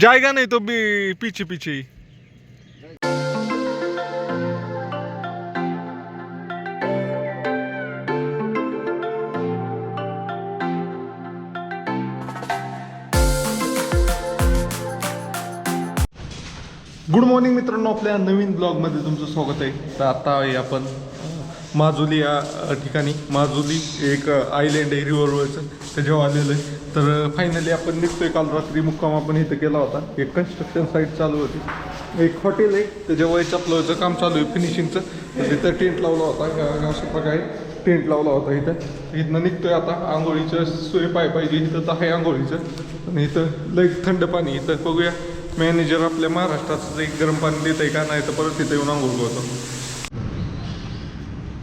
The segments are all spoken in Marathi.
जाएगा नहीं तो भी पीछे पीछे ही गुड मॉर्निंग मित्रांनो आपल्या नवीन ब्लॉगमध्ये तुमचं स्वागत आहे. तर आता आहे आपण माजुली या ठिकाणी. माजुली एक आयलँड आहे रिव्हरवरचं त्याच्यावर आलेलं आहे तर फायनली आपण निघतोय काल रात्री. मुक्काम आपण इथं केला होता. एक कन्स्ट्रक्शन साईट चालू होती. एक हॉटेल आहे. त्याच्या चपलाचं काम चालू आहे फिनिशिंगचं तिथं टेंट लावला होता. अशा प्रकारे टेंट लावला होता इथं. इथनं निघतोय आता. आंघोळीचं सोय पाय पाहिजे. इथं तर आहे आंघोळीचं. आणि इथं लई थंड पाणी इथं बघूया. मॅनेजर आपल्या महाराष्ट्राचं एक गरम पाणी देत आहे का नाही तर परत तिथं येऊन आंघोळ करतो.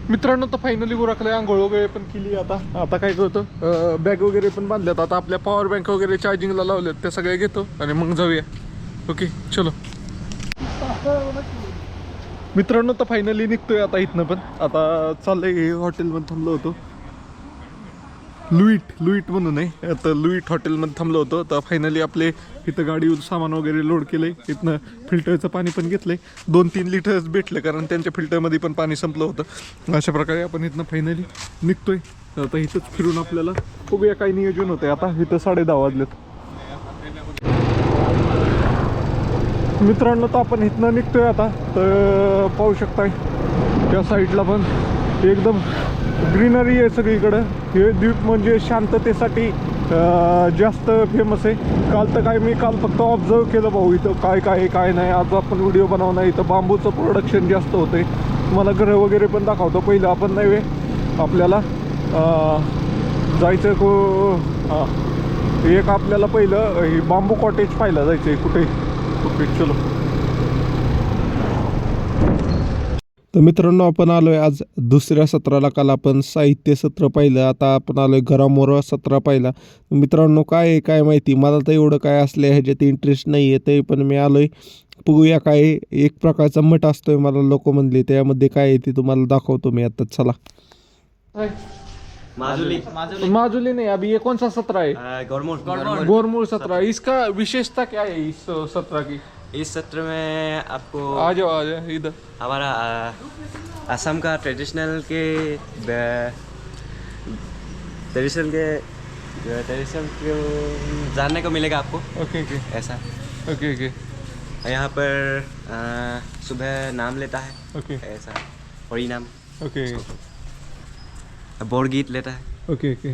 मित्रांनो तर फायनली उरकले आंघोळ वगैरे पण केली आता. आता काय करतो? बॅग वगैरे पण बांधल्यात. आता आपल्या पॉवर बँक वगैरे चार्जिंगला लावल्यात. त्या सगळ्या घेतो आणि मग जाऊया. ओके चलो. मित्रांनो तर फायनली निघतोय आता इथनं पण. आता चाललंय हॉटेलमध्ये थांबलो होतो लुईट लुईट म्हणून आहे. आता लुईट हॉटेलमध्ये थांबलो होतो. तर फायनली आपले इथं गाडीवर सामान वगैरे लोड केले इथनं फिल्टरचं पाणी पण घेतलंय. दोन तीन लिटर्स भेटलं कारण त्यांच्या फिल्टरमध्ये पण पाणी संपलं होतं. अशा प्रकारे आपण इथनं फायनली निघतोय. आता इथंच फिरून आपल्याला बघूया काही नियोजन होतंय. आता इथं साडे दहा वाजलेत. मित्रांनो तर आपण इथनं निघतोय आता. तर पाहू शकताय त्या साईडला पण एकदम ग्रीनरी आहे सगळीकडं. हे द्वीप म्हणजे शांततेसाठी जास्त फेमस आहे. काल तर काय मी काल फक्त ऑब्झर्व केलं भाऊ इथं. काय काय आहे, काय नाही. आज आपण व्हिडिओ बनवणार इथं. बांबूचं प्रोडक्शन जास्त होतं आहे मला घरं वगैरे पण दाखवतो. पहिलं आपण नाही आपल्याला जायचं को हां. एक आपल्याला पहिलं बांबू कॉटेज पाहिलं जायचं आहे कुठे? ओके चलो. तर मित्रांनो आपण आलोय आज दुसऱ्या सत्राला. काल आपण साहित्य सत्र पाहिलं आता आपण आलोय घरामोर सत्र पाहिला. मित्रांनो काय आहे काय माहिती? मला तर एवढं काय असलं ह्याच्यात इंटरेस्ट नाही आहे तरी पण मी आलोय. बघूया काय आहे. एक प्रकारचा मठ असतोय मला लोक म्हणले त्यामध्ये काय आहे ते तुम्हाला दाखवतो मी आता. चला. माजुली. माजुली. नहीं अभी ये कौन सा सत्र है गौरमोट गोरमूल सत्र. इसका विशेषता क्या है इस सत्र की? इस सत्र में आपको आ जाओ आ जाओ इधर। हमारा असम का ट्रेडिशनल के ट्रेडिशनल के ट्रेडिशनल को जानने को मिलेगा आपको। Okay okay. ऐसा। Okay okay. यहाँ पर आ, सुबह नाम लेता है। ओके। ऐसा। हरी नाम। ओके बोर्ड गीत लेता है। Okay okay.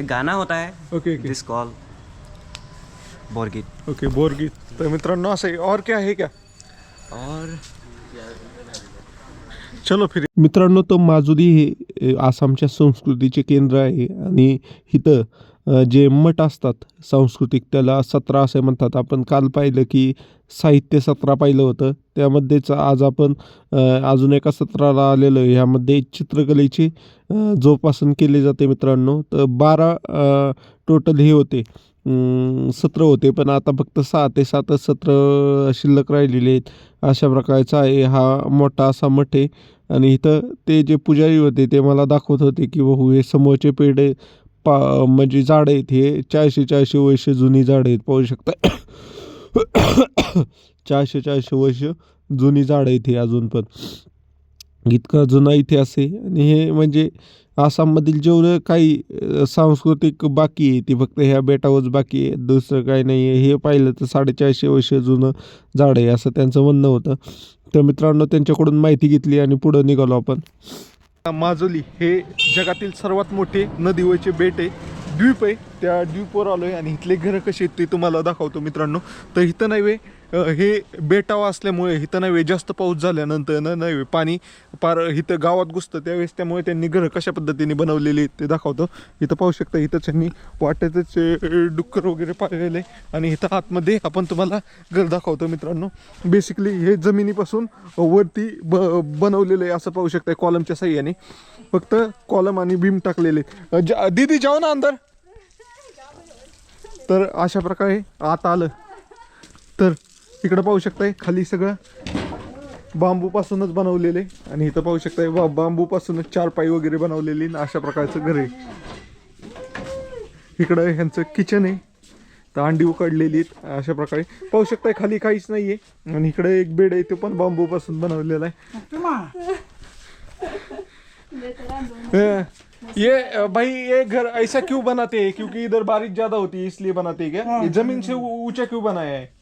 एक गाना होता है। Okay okay. This call Borgeet okay Borgeet. तर मित्रांनो असं आहे. और क्या है क्या? और? चलो फिर. मित्रांनो तो माजुली हे आसामच्या संस्कृतीचे केंद्र आहे आणि इथं जे मठ असतात सांस्कृतिक त्याला सत्रा असे म्हणतात. आपण काल पाहिलं की साहित्य सत्रा पाहिलं होतं. त्यामध्येच आज आपण अजून एका सत्राला आलेलो आहे. ह्यामध्ये चित्रकलेची जोपासन केली जाते मित्रांनो. तर बारा टोटल हे होते. सत्र होते. पण आता फक्त सहा ते सातच सत्र शिल्लक राहिलेले आहेत. अशा प्रकारचा आहे हा मोठा असा मठ आहे. आणि इथं ते जे पुजारी होते ते मला दाखवत होते की भाऊ हे समोरचे पेढे पा म्हणजे झाडं आहेत हे चारशे चारशे वर्ष जुनी झाडं आहेत पाहू शकता. चारशे चारशे वर्ष जुनी झाडं आहेत हे अजून पण. इतका जुना इतिहास आहे. आणि हे म्हणजे आसाममधील जेवढं काही सांस्कृतिक बाकी आहे ती फक्त ह्या बेटावरच बाकी आहे. दुसरं काही नाही आहे. हे पाहिलं तर साडेचारशे वर्ष जुनं झाड आहे असं त्यांचं म्हणणं होतं. तर मित्रांनो त्यांच्याकडून माहिती घेतली आणि पुढं निघालो आपण. माजुली हे जगातील सर्वात मोठे नदीवरचे बेट आहे. द्वीप आहे त्या द्वीपवर आलो आहे आणि इथले घरं कशी आहेत ते तुम्हाला दाखवतो मित्रांनो. तर इथं नव्हे हे बेटावा असल्यामुळे इथं नव्हे जास्त पाऊस झाल्यानंतर न नव्हे पाणी पार इथं गावात घुसतं त्यावेळेस त्यामुळे त्यांनी घरं कशा पद्धतीने बनवलेली आहेत ते दाखवतो. इथं पाहू शकता इथंच त्यांनी वाटेतच डुक्कर वगैरे पाळलेले आहे आणि इथं आतमध्ये आपण तुम्हाला घर दाखवतो मित्रांनो. बेसिकली हे जमिनीपासून वरती ब बनवलेलं आहे असं पाहू शकता कॉलमच्या साह्याने. फक्त कॉलम आणि बीम टाकलेले अ, जा- दीदी जाऊ ना अंदर तर अशा प्रकारे आत आलं. तर इकडं पाहू शकताय खाली सगळं बांबूपासूनच बनवलेले. आणि इथं पाहू शकताय बा बांबूपासूनच चार पाई वगैरे बनवलेली आणि अशा प्रकारचं घर आहे. इकडं ह्यांचं किचन आहे. तर अंडी उकडलेली आहेत अशा प्रकारे. पाहू शकताय खाली काहीच नाहीये. आणि इकडे एक बेड आहे ते पण बांबूपासून बनवलेला आहे. ये भाई ये घर ऐसा क्यों बनाते हैं? क्योंकि इधर बारिश ज़्यादा होती है इसलिए बनाते हैं क्या? ये ज़मीन से ऊँचा क्यों बनाया है?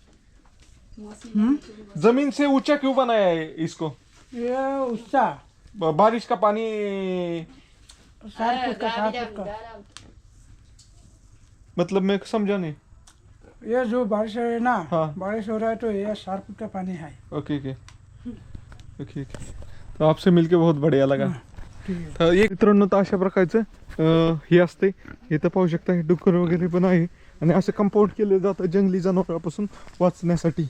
ज़मीन से ऊँचा क्यों बनाया है इसको? ये ब- बारिश का पानी मतलब मैं समझा नहीं। ये जो बारिश है ना हाँ। बारिश हो रहा है तो ये फुट का पानी है। Okay okay. ओके तर आपसे मिलके बहुत बढ़िया लगा। है। तर एक मित्रांनो तर अशा प्रकारचं हे असते. इथं पाहू शकता डुक्कर वगैरे पण आहे. आणि असं कंपाऊंड केलं जातं जंगली जनावरांपासून वाचण्यासाठी.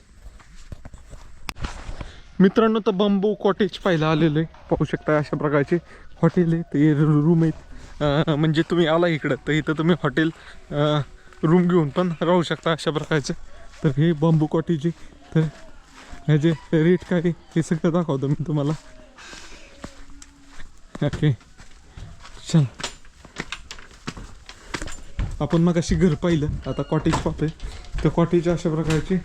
मित्रांनो तर बांबू कॉटेज पाहायला आलेलं आहे पाहू शकता अशा प्रकारचे हॉटेल आहे ते रूम आहेत. म्हणजे तुम्ही आला इकडं तर इथं तुम्ही हॉटेल रूम घेऊन पण राहू शकता अशा प्रकारचं. तर हे बांबू कॉटेज आहे. तर ह्याचे रेट काय आहे हे सगळं दाखवतो मी तुम्हाला. ओके. चल. आपण मग अशी घर पाहिलं. आता कॉटेज पाहतोय तर कॉटेज अशा प्रकारची.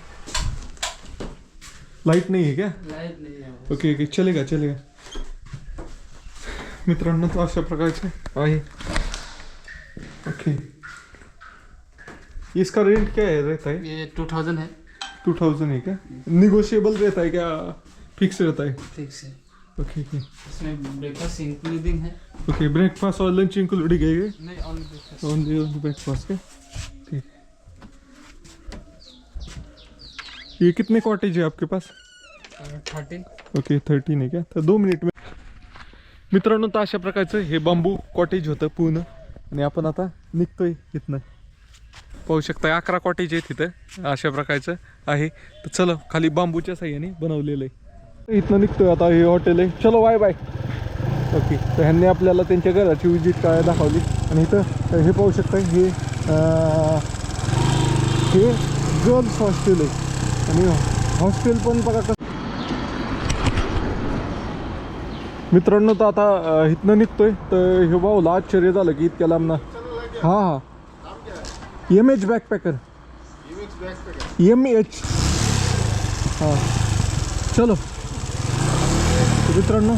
लाइट नाही आहे क्या ओके ओके. चलेगा चलेगा मित्रांनो तो अशा प्रकारचे आहे. ओके. इसका रेंट क्या है रहता है? ये टू थाउजेंड है. टू थाउजेंड है क्या? निगोशिएबल रहता है क्या? फिक्स रहता है? फिक्स है. ओके ओके इसमें ब्रेकफास्ट इंक्लूडिंग है। ओके ब्रेकफास्ट और लंच इंक्लूडिंग है। ये नहीं only breakfast only only breakfast के। ठीक। ये कितने कॉटेज है आपके पास? थर्टीन ओके थर्टीन आहे का तर दोन मिनिट मित्रांनो तर अशा प्रकारचं हे बांबू कॉटेज होतं पूर्ण. आणि आपण आता निघतोय इथनं. पाहू शकता अकरा कॉटेज आहे तिथं अशा प्रकारचं आहे. तर चलो खाली बांबूच्या साह्याने बनवलेलं आहे. इथनं निघतोय आता हे हॉटेल आहे. चलो बाय बाय ओके तर ह्यांनी आपल्याला त्यांच्या घराची विजिट काय दाखवली. आणि इथं हे पाहू शकता हे हे गर्ल्स हॉस्टेल आहे. आणि हॉस्टेल पण बघा कसं मित्रांनो तर आता इथनं निघतोय. तर हे भाऊला आश्चर्य झालं की इतक्या लांब ना हा हा. M H backpacker M H हां. चलो. मित्रांनो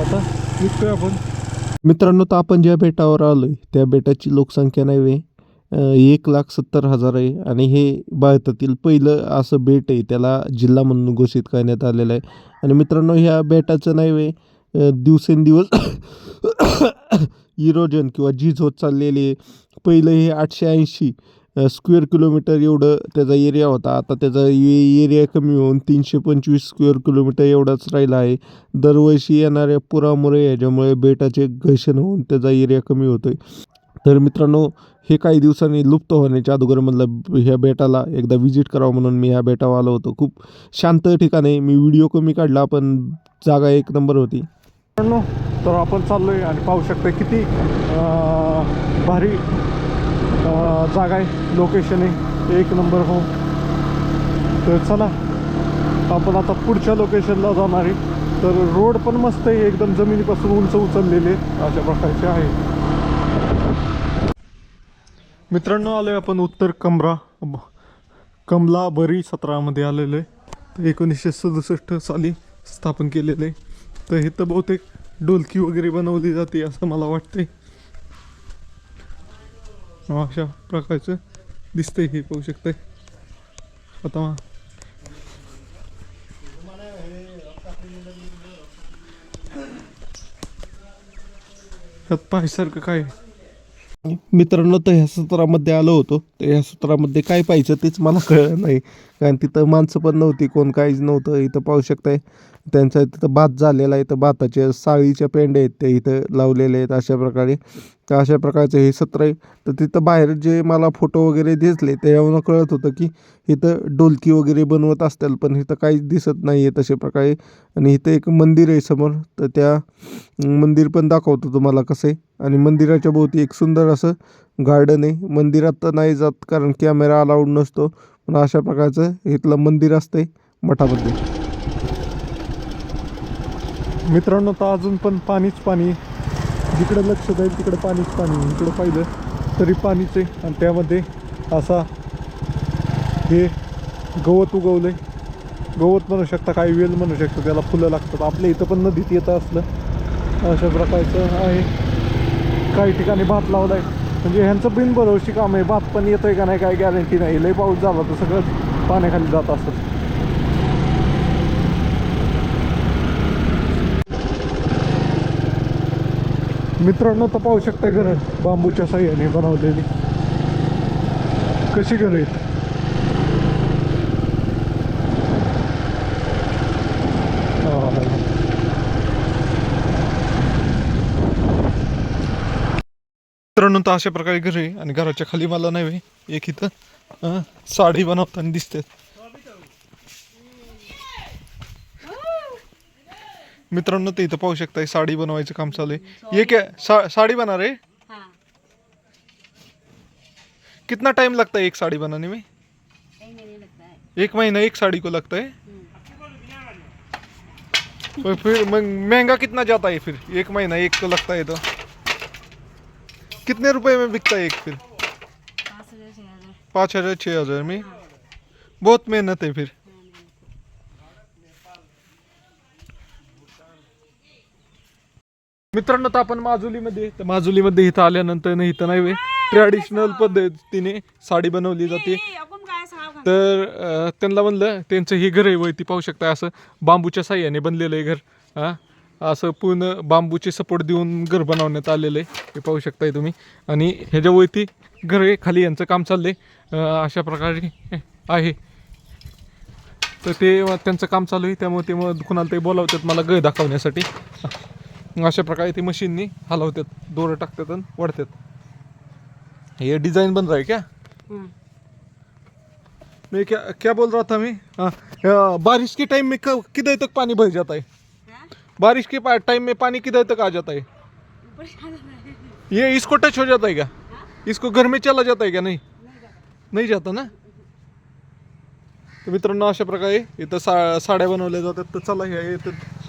आता निघतोय आपण. मित्रांनो तर आपण ज्या बेटावर आलोय त्या बेटाची लोकसंख्या नाही एक लाख सत्तर हजार आहे आणि हे भारतातील पहिलं असं बेट आहे त्याला जिल्हा म्हणून घोषित करण्यात आलेलं आहे. आणि मित्रांनो ह्या बेटाचं नाही वे दिवसेंदिवस इरोजन किंवा झीज होत चाललेली आहे. पहिलं हे आठशे ऐंशी स्क्वेअर किलोमीटर एवढं त्याचा एरिया होता. आता त्याचा एरिया कमी होऊन तीनशे पंचवीस स्क्वेअर किलोमीटर एवढाच राहिला आहे. दरवर्षी येणाऱ्या पुरामुळे याच्यामुळे बेटाचे घर्षण होऊन त्याचा एरिया कमी होतो आहे तर मित्रांनो हे काही दिवसांनी लुप्त होण्याच्या अगोदरमधलं ह्या बेटाला एकदा व्हिजिट करावं म्हणून मी ह्या बेटावर आलो होतो. खूप शांत ठिकाण आहे मी व्हिडिओ कमी काढला पण जागा एक नंबर होती. मित्रांनो तर आपण चाललोय आणि पाहू शकतो किती भारी जागा आहे. लोकेशन आहे. एक नंबर हो तर चला आपण आता पुढच्या लोकेशनला जाणार आहे. तर रोड पण मस्त आहे. एकदम जमिनीपासून उंच उचललेले अशा प्रकारचे आहे. मित्रांनो आलोय आपण उत्तर कमरा. कमला बरी सतरामध्ये आलेलो आहे. तर एकोणीसशे सदुसष्ट साली स्थापन केलेलं आहे. तर हे तर बहुतेक डोलकी वगैरे बनवली जाते असं मला वाटतंय. अशा प्रकारचं दिसतंय हे पाहू शकतंय. आता पाहायसारखं काय? मित्रांनो तर ह्या सत्रामध्ये आलो होतो. तर ह्या सत्रामध्ये काय पाहिजे तेच मला कळलं नाही. कारण तिथं माणसं पण नव्हती कोण काहीच नव्हतं. इथं पाहू शकताय. त्यांचा तिथं भात झालेला आहे तर भाताचे साळीच्या पेंडे आहेत ते इथं लावलेले आहेत अशा प्रकारे. तर अशा प्रकारचं हे सत्र आहे. तर तिथं बाहेर जे मला फोटो वगैरे दिसले तेव्हा कळत होतं की इथं डोलकी वगैरे बनवत असतील पण इथं काहीच दिसत नाही आहे तशा प्रकारे. आणि इथं एक मंदिर आहे समोर. तर त्या मंदिर पण दाखवतो तुम्हाला कसं आहे. आणि मंदिराच्या भोवती एक सुंदर असं गार्डन आहे. मंदिरात तर नाही जात कारण कॅमेरा अलाउड नसतो. पण अशा प्रकारचं इथलं मंदिर असतंय मठामध्ये. मित्रांनो तर अजून पण पाणीच पाणी. जिकडे लक्ष जाईल तिकडे पाणीच पाणी इकडं पाहिलं तरी पाणीच आहे. आणि त्यामध्ये असा हे गवत उगवलंय. गवत म्हणू शकता काही वेल म्हणू शकता त्याला फुलं लागतात. आपल्या इथं पण नदीत येतं असलं. अशा प्रकारचं आहे. काही ठिकाणी भात लावलाय. म्हणजे ह्यांचं बिनभरवशी काम आहे. भात पण येतोय का नाही काही गॅरंटी नाही. लय पाऊस झाला तर सगळंच पाण्याखाली जात असत. मित्रांनो तर पाहू शकता घरं बांबूच्या साह्याने बनवलेली. कशी घरं आहेत? मित्रांनो तर अशा प्रकारे घर आहे आणि घराच्या खाली मला नाही एक इथं साडी बनवताना दिसते मित्रांनो ते इथं पाहू शकताय साडी बनवायचं काम चालू आहे. ये क्या सा, साड़ी बना रहे हाँ. कितना टाइम लगता है एक साड़ी बनाने में? कहीं नहीं लगता है एक महीना एक साड़ी को लगता है तो फिर मह- महँगा कितना जाता है फिर? एक महीना एक को लगता है तो। कितने रुपए में बिकता है एक फिर? पाँच हज़ार छः हज़ार। पाँच हज़ार छः हज़ार में? बहुत मेहनत है फिर। मित्रांनो तर आपण माजुलीमध्ये तर माजुलीमध्ये इथं आल्यानंतर ना इथं नाही ट्रॅडिशनल पद्धतीने साडी बनवली जाते. तर त्यांना म्हणलं त्यांचं हे घर आहे वरती पाहू शकता असं बांबूच्या साह्याने बनलेलं आहे घर हां? असं पूर्ण बांबूचे सपोर्ट देऊन घर बनवण्यात आलेलं आहे हे पाहू शकताय तुम्ही. आणि ह्याच्या वरती घर आहे खाली यांचं काम चाललंय अं, अशा प्रकारे आहे. तर ते त्यांचं काम चालू आहे त्यामुळे ते मग कुणाला ते बोलावतात मला गळ दाखवण्यासाठी. अशा प्रकारे ते मशीननी हलवतात दोरं टाकतात आणि वढतात. ये डिज़ाइन बन रहा है क्या मैं क्या क्या बोल रहा था मैं? हाँ बारिश के टाइम में क- किधर तक पानी भर जाता है? बारिश के टाइम में पानी किधर तक आ जाता है ये इसको टच हो जाता है? क्या इसको घर में चला जाता है क्या नहीं? नाही जाता. ना? तर मित्रांनो अशा प्रकारे इथं सा साड्या बनवल्या जातात. तर चला हे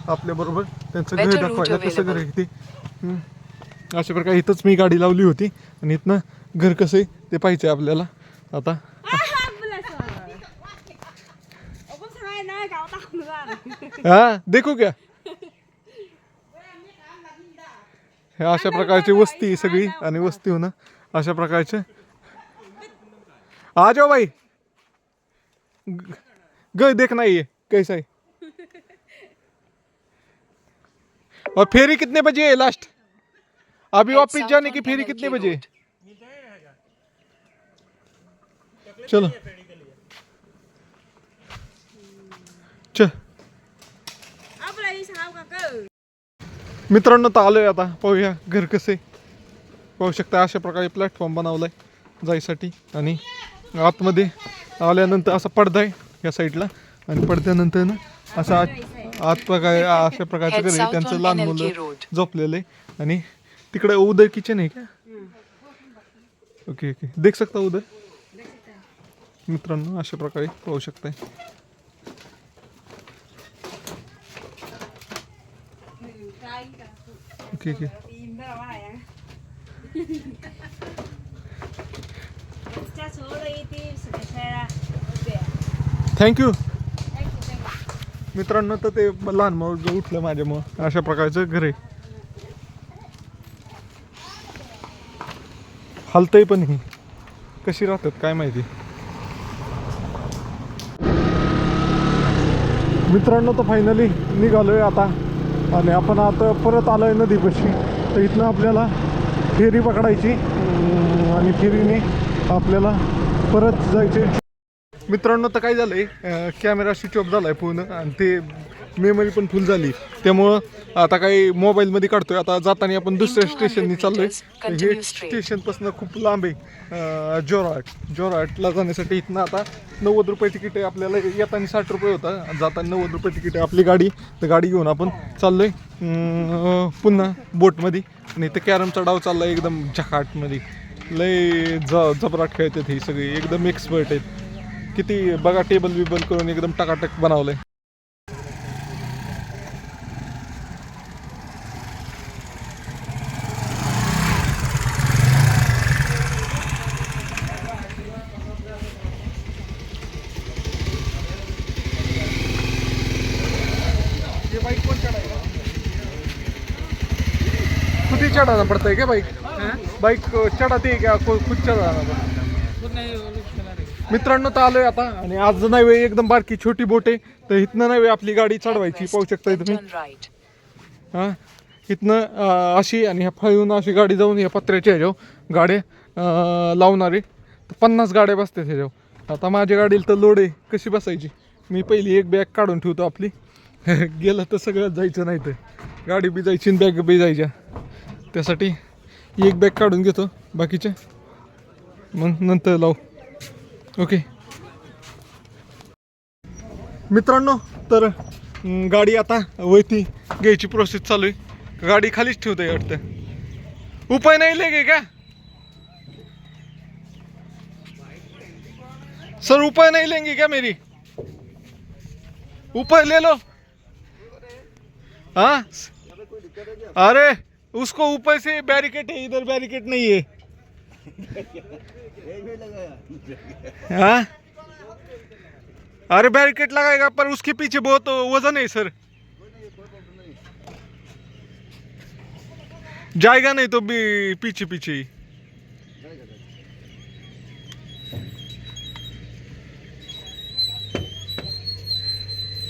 आपल्याबरोबर त्यांचं घर Better route दाखवायला कसं घर आहे ते हम्म. अशा प्रकारे इथंच मी गाडी लावली होती. आणि इथनं घर कसं आहे ते पाहिजे आपल्याला. आता. नाही हा देखो क्या? हे अशा प्रकारची वस्ती आहे सगळी. आणि वस्ती होणं अशा प्रकारचे. आ जाओ भाई ग- गए देखना ये. कैसा है और फेरी कितने बजे है लास्ट अभी वापिस जाने की फेरी कितने बजे. चलो। चल मित्रांनो तर आलोय आता. पाहूया घर कसे. पाहू शकता अशा प्रकारे प्लॅटफॉर्म बनवलाय जायसाठी आणि आतमध्ये आल्यानंतर असा पडदा आहे या साईडला आणि पडद्यानंतर ना असा आत प्रकारे अशा प्रकारचं घर आहे त्यांचं लहान मुलं. झोपलेलं. आहे आणि तिकडे उदर किचन आहे का? ओके ओके देख सकता उदर मित्रांनो अशा प्रकारे पाहू शकताय. ओके ओके थँक्यू मित्रांनो तर ते लहान मग उठलं माझ्या मग अशा प्रकारचं घर. आहे हलतंय पण ही. कशी राहतात काय माहिती? मित्रांनो तर फायनली निघालोय आता. आणि आपण आता परत आलोय नदीपाशी. तर इथनं आपल्याला फेरी पकडायची. आणि फेरीने आपल्याला परत जायचे मित्रांनो तर काय झालंय? अं, कॅमेरा स्विच ऑफ झालाय पूर्ण आणि ते मेमरी पण फुल झाली. त्यामुळं आता काही मोबाईलमध्ये काढतोय. आता जाताना आपण दुसऱ्या 200 स्टेशननी चाललोय. meters, तर हे. स्टेशनपासून खूप लांब आहे. अं, जोरहाट. जोरहाटला जाण्यासाठी इथनं आता नव्वद रुपये तिकीट आहे आपल्याला. येताना साठ रुपये होता. जाताना नव्वद रुपये तिकीट आहे आपली गाडी. तर गाडी घेऊन आपण चाललोय. अं, पुन्हा बोटमध्ये. आणि इथं कॅरमचा डाव चाललाय एकदम झकाटमध्ये. लय ज जबराट खेळतात ही सगळी. एकदम एक्सपर्ट आहेत. किती बघा टेबल बिबल करून एकदम टकाटक बनवलंय. खुदी चढाना पडतंय का बाईक? बाईक चढाते का? खुद चढाना मित्रांनो तर आलोय आता. आणि आज नाही वेळ एकदम बारकी छोटी बोट आहे. तर इथनं नाही वेळ आपली गाडी चढवायची. पाहू शकताय तुम्ही. हां? इथनं अशी आणि ह्या फळीहून अशी गाडी जाऊन या पत्र्याच्या ह्याच्यावर गाड्या लावणारे तर पन्नास गाड्या बसतात ह्याच्यावर. आता माझ्या गाडीला तर लोड आहे. कशी बसायची? मी पहिली एक बॅग काढून ठेवतो आपली. गेलं तर सगळं जायचं नाही तर. गाडी बी जायची आणि बॅग बी जायच्या त्यासाठी एक बॅग काढून घेतो. बाकीच्या मग नंतर लावू. ओके. मित्रांनो तर गाडी आता वैती घ्यायची प्रोसेस चालू आहे. गाडी खालीच ठेवते वाटतं. उपाय नाही लगे का? सर उपाय नहीं लेंगे क्या मेरी? उपाय ले लो हाँ? अरे उसको ऊपर से बैरिकेड है इधर बैरिकेड नहीं है. हाँ? अरे बैरिकेड लगाएगा, पर उसके पीछे बहुत वज़न है सर जाएगा नहीं तो भी पीछे पीछे ही।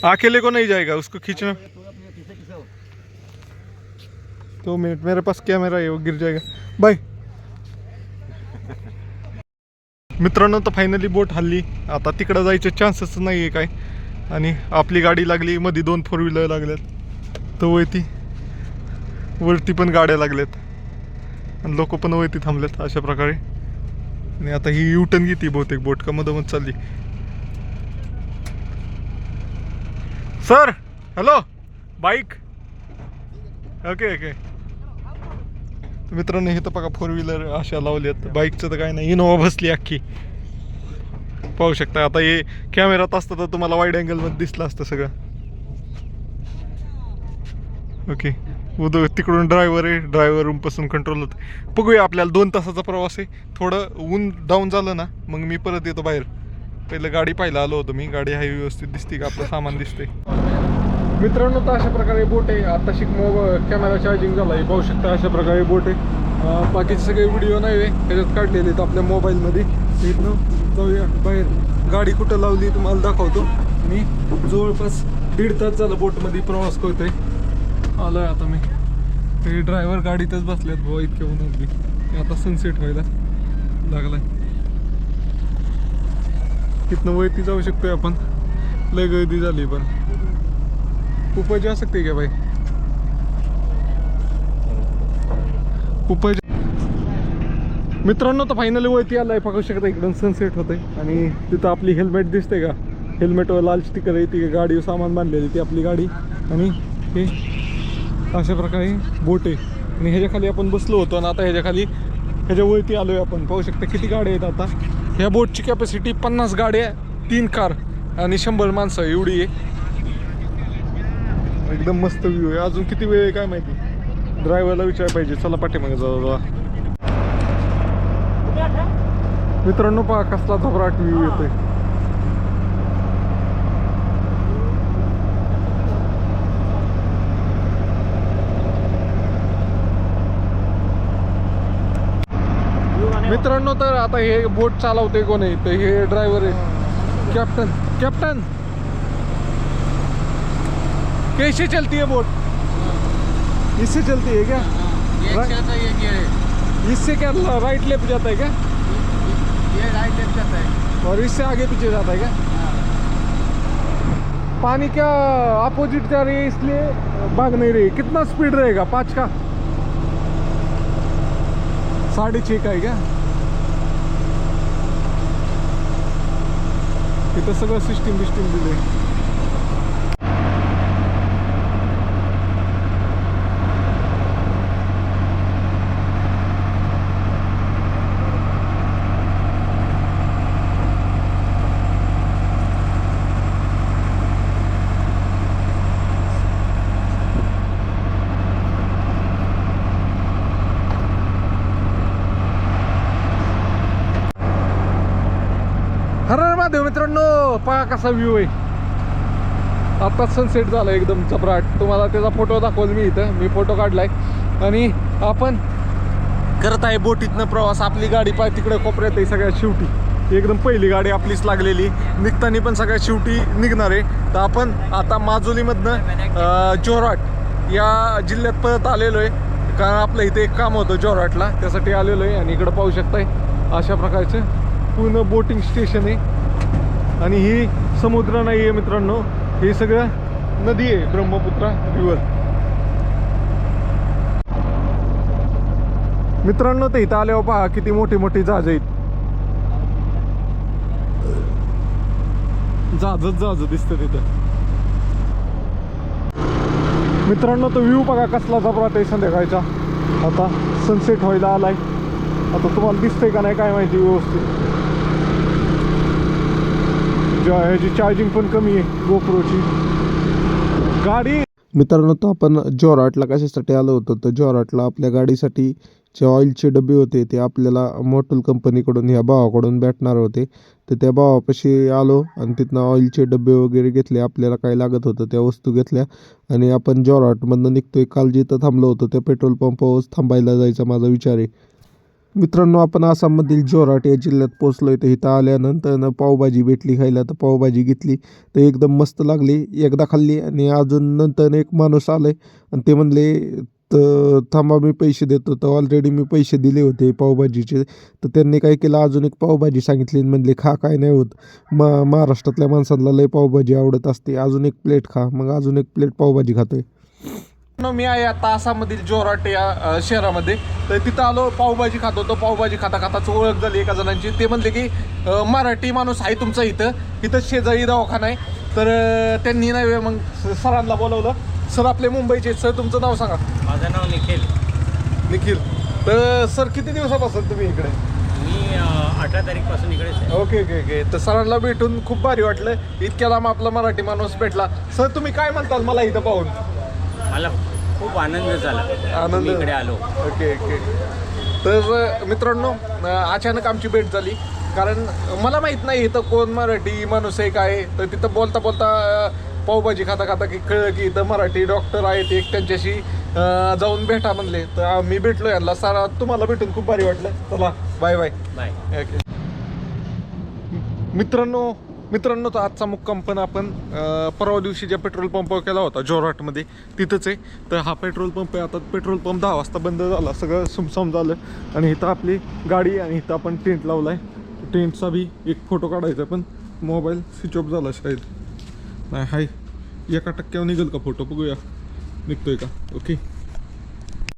अकेले को नहीं जाएगा, उसको खींचना दो मिनट, मेरे पास कैमरा है, वो गिर जाएगा। बाय मित्रांनो तर फायनली बोट हल्ली. आता तिकडं जायचे चान्सेस नाही आहे काय. आणि आपली गाडी लागली मध्ये दोन फोर व्हीलर लागल्यात. तर वरती वरती पण गाड्या लागल्यात. आणि लोक पण वरती थांबलेत अशा प्रकारे. आणि आता ही युटन घेते बहुतेक बोट का मधोमध चालली. Sir hello bike okay okay तर मित्रांनो हे तर बघा फोर व्हीलर अशा लावल्यात. बाईकचं तर काय नाही. इनोवा बसली अख्खी. पाहू शकता आता हे कॅमेरात असतं तर तुम्हाला वाईड अँगलमध्ये दिसलं असतं सगळं. ओके उद तिकडून ड्रायव्हर आहे. ड्रायव्हर रूमपासून कंट्रोल होतं. बघूया आपल्याला दोन तासाचा प्रवास आहे. थोडं ऊन डाऊन झालं ना मग मी परत येतो बाहेर. पहिलं गाडी पाहायला आलो होतो मी. गाडी आहे व्यवस्थित दिसते का? आपलं सामान दिसते मित्रांनो तर अशा प्रकारे बोट आहे आता शिक मोबाईल कॅमेरा चार्जिंग झाला आहे पाहू शकता अशा प्रकारे बोट. आहे बाकीचे सगळे व्हिडिओ नाही आहे त्याच्यात काढलेले आहेत आपल्या मोबाईलमध्ये इथनं जाऊया बाहेर. गाडी कुठं लावली तुम्हाला दाखवतो. मी जवळपास दीड तास झालं बोटमध्ये प्रवास करतोय. आहे आता मी. ते ड्रायव्हर गाडीतच बसलेत भाऊ इतके होऊन आता सनसेट व्हायला लागलाय. तिथनं वरती जाऊ शकतोय आपण. लय गर्दी झाली पण. ऊपर जा सकते क्या भाई ऊपर जा- मित्रांनो तर फायनली वरती आलाय. पाहू शकता इकडून सनसेट होतंय. आणि तिथं आपली हेल्मेट दिसते का? हेल्मेटवर लाल स्टिकर आहे ती गाडीवर सामान बांधलेली ती आपली गाडी. आणि हे अशा प्रकारे बोट आहे. आणि ह्याच्या खाली आपण बसलो होतो आणि आता ह्याच्या खाली ह्याच्या वरती आलोय आपण. पाहू शकता किती गाड्या आहेत आता. ह्या बोटची कॅपॅसिटी पन्नास गाड्या तीन कार आणि शंभर माणसं एवढी आहे. एकदम मस्त व्ह्यू आहे. अजून किती वेळ आहे काय माहिती? ड्रायव्हरला विचार पाहिजे. चला पाठीमागे जाऊ जाऊ मित्रांनो पहा कसला झोपराट व्ह्यू येतोय. मित्रांनो तर आता हे बोट चालवते कोणी? तर हे ड्रायव्हर आहे. कॅप्टन कॅप्टन कैसे चलती है बोट। इससे चलती है क्या? है, इससे क्या राइट लेफ़्ट जाता है क्या? ये राइट लेफ़्ट जाता है। और इससे आगे पीछे जाता है क्या? पानी क्या अपोजिट जा रही है इसलिए? भाग नहीं रही। कितना स्पीड रहेगा? पाँच का? साढ़े छः का है क्या? इथं सगळं सिस्टीम बिस्टीम दिले मित्रांनो पहा कसा व्ह्यू आहे. आत्ताच सनसेट झाला एकदम चपराट तुम्हाला त्याचा फोटो दाखवल मी इथं. मी फोटो काढलाय. आणि आपण करत आहे बोटीतनं प्रवास. आपली गाडी पाय तिकडे कोपऱ्यात आहे सगळ्यात शेवटी. एकदम पहिली गाडी आपलीच लागलेली. निघताना पण सगळ्यात शेवटी निघणार आहे. तर आपण आता माजुलीमधनं जोराट या जिल्ह्यात परत आलेलो आहे. कारण आपलं इथे एक काम होतं जोराटला त्यासाठी आलेलो आहे आणि इकडं पाहू शकताय. अशा प्रकारचं पूर्ण बोटिंग स्टेशन आहे. आणि ही समुद्र नाही आहे मित्रांनो. हे सगळं नदी आहे ब्रह्मपुत्रा रिवर मित्रांनो ते इथं आल्यावर पहा किती मोठी मोठी जहाज आहेत. जहाजच जहाज दिसतं तिथं. मित्रांनो तो व्ह्यू बघा कसला जबरात आहे संध्याकाळचा. आता सनसेट व्हायला आलाय. आता तुम्हाला दिसतंय का नाही काय माहिती व्यवस्थित. ज्या- ह्याची चार्जिंग पण कमी आहे गोप्रोची गाडी मित्रांनो तर आपण जोराटला कशासाठी आलो होतो? तर जोराटला आपल्या गाडीसाठी जे ऑइलचे डबे होते ते आपल्याला मोटल कंपनीकडून ह्या भावाकडून भेटणार होते. तर त्या भावापाशी आलो आणि तिथनं ऑइलचे डबे वगैरे घेतले. आपल्याला काय लागत होतं त्या वस्तू घेतल्या. आणि आपण जोराटमधनं निघतोय. काल जिथं थांबलो होतो त्या पेट्रोल पंपावर थांबायला जायचा माझा विचार आहे. मित्रांनो आपण आसाममधील जोराट या जिल्ह्यात पोचलो तर इथं आल्यानंतर पावभाजी भेटली खायला तर पावभाजी घेतली. तर एकदम मस्त लागली एकदा खाल्ली आणि अजून नंतर एक माणूस आलाय आणि ते म्हणले तर थांबा मी पैसे देतो. तर ऑलरेडी मी पैसे दिले होते पावभाजीचे. तर त्यांनी काय केलं अजून एक पावभाजी सांगितली म्हणले खा काय नाही होत. म महाराष्ट्रातल्या माणसांना लय पावभाजी आवडत असते. अजून एक प्लेट खा. मग अजून एक प्लेट पावभाजी खातोय. आहे मी आहे आता आसाममधील जोराट या शहरामध्ये. तर तिथं आलो पावभाजी खात होतो पावभाजी खाता खाताच ओळख झाली एका जणांची. ते म्हणले की मराठी माणूस आहे तुमचा इथं. इथं शेजारी दवाखाना आहे. तर त्यांनी नाही मग सरांना बोलवलं. सर आपले मुंबईचे. सर तुमचं नाव सांगा. माझं नाव निखिल. निखिल. तर सर किती दिवसापासून तुम्ही इकडे? मी अठरा तारीखपासून इकडेच आहे. Okay okay okay. तर सरांना भेटून खूप भारी वाटलं. इतक्या लांब आपला मराठी माणूस भेटला. सर तुम्ही काय म्हणताल मला इथं पाहून? मला खूप आनंद झाला. आनंद? मी इकडे आलो. Okay okay. तर मित्रांनो अचानक आमची भेट झाली. कारण मला माहीत नाही इथं कोण मराठी माणूस आहे काय आहे. तर तिथं बोलता बोलता पावभाजी खाता खाता की कळलं की इथं मराठी डॉक्टर आहेत एक त्यांच्याशी जाऊन भेटा म्हणले. तर आम्ही भेटलो यांना. सारा तुम्हाला भेटून खूप भारी वाटलं. चला बाय बाय. बाय. ओके. मित्रांनो मित्रांनो तर आजचा मुक्काम पण आपण परवा दिवशी ज्या पेट्रोल पंपावर केला होता जोरहाटमध्ये तिथंच आहे. तर हा पेट्रोल पंप आहे आता पेट्रोल पंप दहा वाजता बंद झाला सगळं सुमसम झालं. आणि इथं आपली गाडी आणि इथं आपण टेंट लावला आहे टेंटचा बी एक फोटो काढायचा पण मोबाईल स्विच ऑफ झाला शायद नाही हाय. एका टक्क्यावर निघेल का फोटो? बघूया. निघतोय का? ओके.